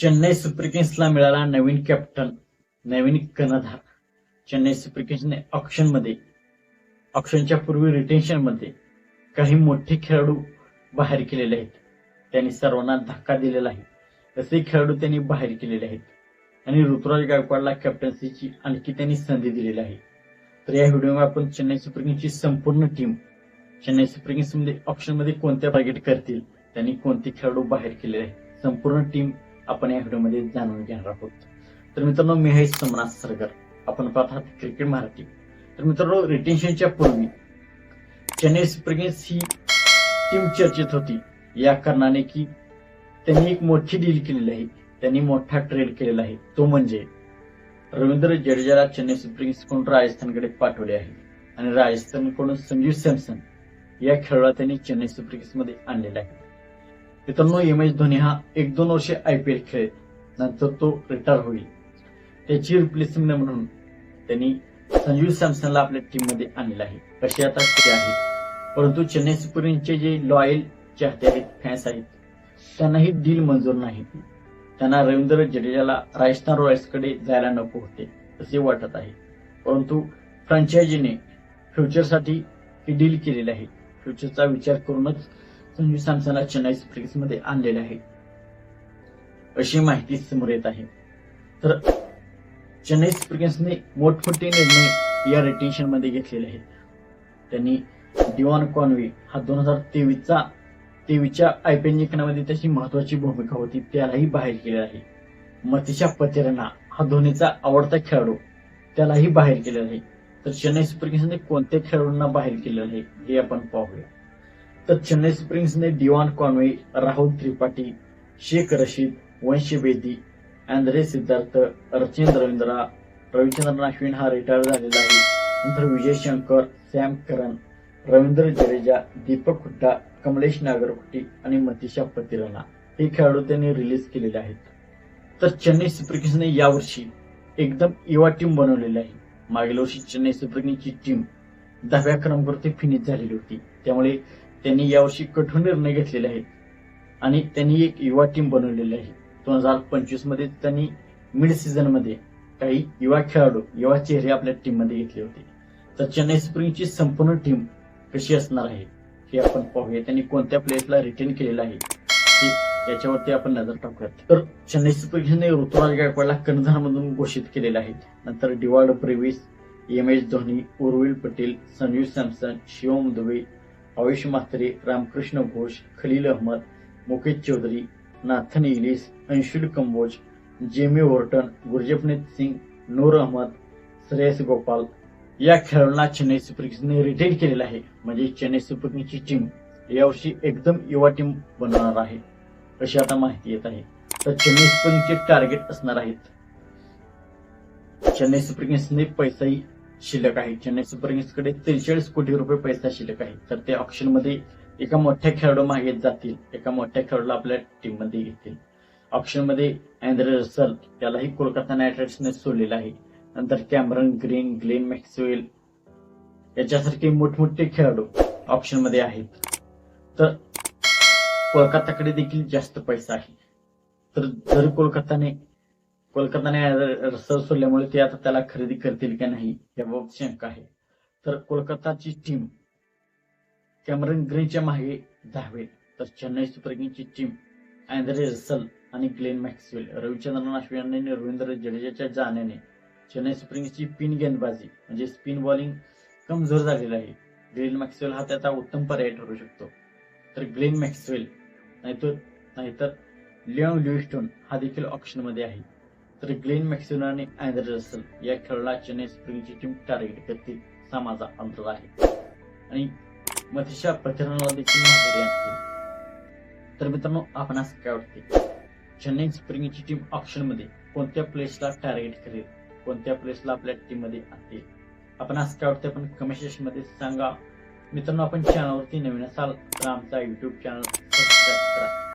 Chennai super किंग्सला मिळाला नवीन captain नवीन कर्णधार चेन्नई सुपर किंग्सने ऑप्शन ऑप्शनच्या पूर्वी रिटेन्शनमध्ये काही मोठे खेळाडू बाहेर केलेले आहेत. त्यांनी सर्वांना धक्का दिलेला आहे. तसे खेळाडू त्यांनी बाहेर केलेले आहेत. आणि ऋतुराज गायकवाडला कॅप्टन्सीची आणखी त्यांनी संधी दिलेली आहे. तर या व्हिडिओमध्ये आपण चेन्नई सुपर किंग्सची संपूर्ण टीम चेन्नई सुपर किंग्समध्ये ऑप्शनमध्ये कोणत्या टार्गेट करतील त्यांनी कोणते खेळाडू बाहेर केलेले आहेत संपूर्ण टीम आपण या व्हिडिओमध्ये जाणून घेणार आहोत. तर मित्रांनो मी आहे सोमनाथ सरगर. आपण पाहत आहात क्रिकेट मराठी. तर मित्रांनो रिटेन्शनच्या पूर्वी चेन्नई सुपर किंग्स ही टीम चर्चेत होती. या कारणाने की त्यांनी एक मोठी डील केलेली आहे. त्यांनी मोठा ट्रेड केलेला आहे. तो म्हणजे रवींद्र जडेजाला चेन्नई सुपर किंग्सकडून राजस्थानकडे पाठवले आहे. आणि राजस्थानकडून संजीव सॅमसन या खेळाडूला त्यांनी चेन्नई सुपर किंग्समध्ये आणलेला आहे. मित्रांनो एम एस धोनी हा एक दोन वर्षे आयपीएल खेळेल. नंतर तो रिटायर होईल. त्याची रिप्लेसमेंट म्हणून त्यांनी संजीव सॅमसनला आपल्या टीममध्ये आणलेला आहे. कशी आता ते आहे? परंतु चेन्नई सुपर किंग्सचे जे लॉयल चाहते आहेत फॅन्स आहेत त्यांना ही डील मंजूर नाही. त्यांना रवींद्र जडेजाला राजस्थान रॉयल्सकडे जायला नको होते असे वाटत आहे. परंतु फ्रँचायझीने फ्युचरसाठी ही डील केलेली आहे. फ्युचरचा विचार करूनच संजू सॅमसनला चेन्नई सुपरमध्ये आणलेले आहे. अशी माहिती समोर येत आहे. तर चेन्नई सुपर किंग्सने मोठमोठे निर्णय या रिटेन्शनमध्ये घेतलेले आहेत. त्यांनी डिवॉन कॉन्वे हा दोन हजार तेवीसचा तेवीसच्या आयपीएल जिंकण्यामध्ये त्याची महत्वाची भूमिका होती त्यालाही बाहेर केले आहे. मतीशा पतेरना हा धोनीचा आवडता खेळाडू त्यालाही बाहेर केलेला आहे. तर चेन्नई सुपर किंग्सने कोणत्या खेळाडूंना बाहेर केलेलं आहे हे आपण पाहूया. तर Chennai स्प्रिंग्सने Devon Conway Rahul Tripathi Shaikh Rasheed Vanshi Bedi Andre Siddharth Rachin Ravindra Ravichandran Ashwin हा रिटायर झालेला आहे. नंतर विजय शंकर सॅम करन रवींद्र जडेजा दीपक हुड्डा कमलेश नागरकुटी आणि मतीशा पतिराणा हे खेळाडू त्यांनी रिलीज केलेले आहेत. तर चेन्नई सुपर किंग्सने यावर्षी एकदम युवा टीम बनवलेली आहे. मागील वर्षी चेन्नई सुपर किंग्सची टीम दहाव्या क्रमांकावरती फिनिश झालेली होती. त्यामुळे त्यांनी यावर्षी कठोर निर्णय घेतलेले आहेत. आणि त्यांनी एक युवा टीम बनवलेली आहे. दोन हजार पंचवीसमध्ये त्यांनी मिड सीझनमध्ये काही युवा खेळाडू युवा चेहरे आपल्या टीममध्ये घेतले होते. तर चेन्नई स्प्रिंगची संपूर्ण टीम कशी असणार आहे हे आपण पाहूया. त्यांनी कोणत्या प्लेयर्सला रिटेन केलेलं आहे याच्यावरती आपण नजर टाकूयात. तर चेन्नई सुपर किंग्सने ऋतुराज गायकवाडला कर्णधार घोषित केलेले आहे. नंतर Dewald Brevis M S Dhoni Urvil Patel Sanjeev Samson Shivam Dube Ayush Mhatre Ramakrishna Ghosh Khaleel Ahmed Mukesh Choudhary Nathan Ellis Anshul Kamboj Jamie Overton Gurjapneet Singh Noor Ahmad Shreyas Gopal. या खेळाडूंना Chennai super किंग्सने retain केलेलं आहे. म्हणजे Chennai super किंग्सची team यावर्षी एकदम युवा team बनवणार आहे. अशी आता माहिती येत आहे. तर चेन्नई सुपर किंग्सचे टार्गेट असणार आहेत. चेन्नई सुपर किंग्सने पैसाही शिल्लक आहे. चेन्नई सुपर किंग्सकडे त्रेचाळीस कोटी रुपये पैसा शिल्लक आहे. तर ते ऑप्शनमध्ये एका मोठ्या खेळाडू मागे जातील. एका मोठ्या खेळाडूला आपल्या टीममध्ये घेतील. ऑप्शनमध्ये रसल त्यालाही कोलकाता नाईट रायडर्सने सोडलेला आहे. नंतर कॅमरन ग्रीन ग्लेन मॅक्सवेल याच्यासारखे मोठमोठे खेळाडू ऑप्शनमध्ये आहेत. तर कोलकाताकडे देखील जास्त पैसा आहे. तर जर कोलकाताने कोलकाताने रसल सोडल्यामुळे ते आता त्याला खरेदी करतील का नाही याबाबत शंका आहे. तर कोलकाताची टीम कॅमरन ग्रीनच्या मागे धावेल. तर चेन्नई सुपर किंगची टीम अँड्रे रसल आणि ग्लेन मॅक्सवेल. रविचंद्रन अश्विन आणि रवींद्र जडेजाच्या जाण्याने चेन्नई सुपर किंग्सची पिन गेंदबाजी म्हणजे स्पिन बॉलिंग कमजोर झालेली आहे. ग्लेन मॅक्सवेल हा त्याचा उत्तम पर्याय ठरू शकतो. तर ग्लेन मॅक्सवेल नाहीतर नाहीतर लिओन लिव्हिस्टोन हा देखील ऑप्शनमध्ये आहे. तर ग्लेन मॅक्सवेल आणि अँद्रे रसल या खेळाला चेन्नई स्प्रिंगची टीम टार्गेट करतील हा माझा अंदाज आहे. आणि मतिशा प्रचारणाला देखील माघारी आणतील तर मित्रांनो आपणास काय वाटते? चेन्नई स्प्रिंगची टीम ऑप्शनमध्ये कोणत्या प्लेसला टार्गेट करेल? कोणत्या प्लेसला आपल्या टीममध्ये आणतील? आपण असं काय वाटतं? आपण कमेंट सेक्शनमध्ये सांगा. मित्रांनो आपण चॅनलवरती नवीन असाल तर आमचा युट्यूब चॅनल सबस्क्राईब करा.